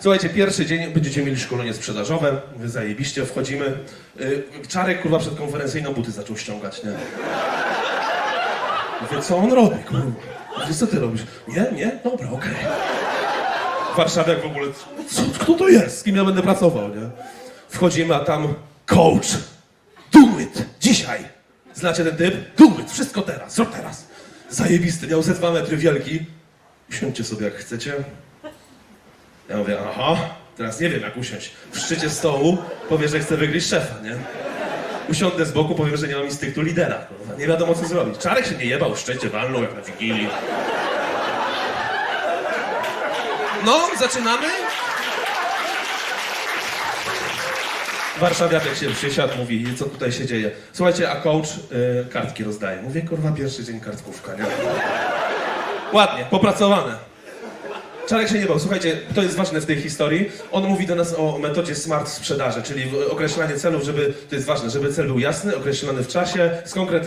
Słuchajcie, pierwszy dzień będziecie mieli szkolenie sprzedażowe, wy zajebiście, wchodzimy. Y, Czarek, kurwa, przed konferencyjną buty zaczął ściągać, nie? Mówię, co on robi, kurwa? Mówię, co ty robisz? Nie, nie? Dobra, okej. Warszawiak w ogóle, co, kto to jest? Z kim ja będę pracował, nie? Wchodzimy, a tam coach. Do it! Dzisiaj! Znacie ten typ? Do it! Wszystko teraz, zrób teraz! Zajebisty, miał ze dwa metry wielki. Usiądźcie sobie jak chcecie. Ja mówię, aha, teraz nie wiem jak usiąść. W szczycie stołu powie, że chce wygryźć szefa, nie? Usiądę z boku, powiem, że nie mam instynktu lidera. Nie wiadomo co zrobić. Czarek się nie jebał, w szczycie walnął jak na Wigilii. No, zaczynamy? Warszawiatek się przysiadł, mówi, co tutaj się dzieje. Słuchajcie, a coach y, kartki rozdaje. Mówię, kurwa, pierwszy dzień kartkówka, nie? Ładnie, popracowane. Czarek się nie bał. Słuchajcie, to jest ważne w tej historii. On mówi do nas o metodzie smart sprzedaży, czyli określanie celów, żeby, to jest ważne, żeby cel był jasny, określony w czasie, skonkretyzowany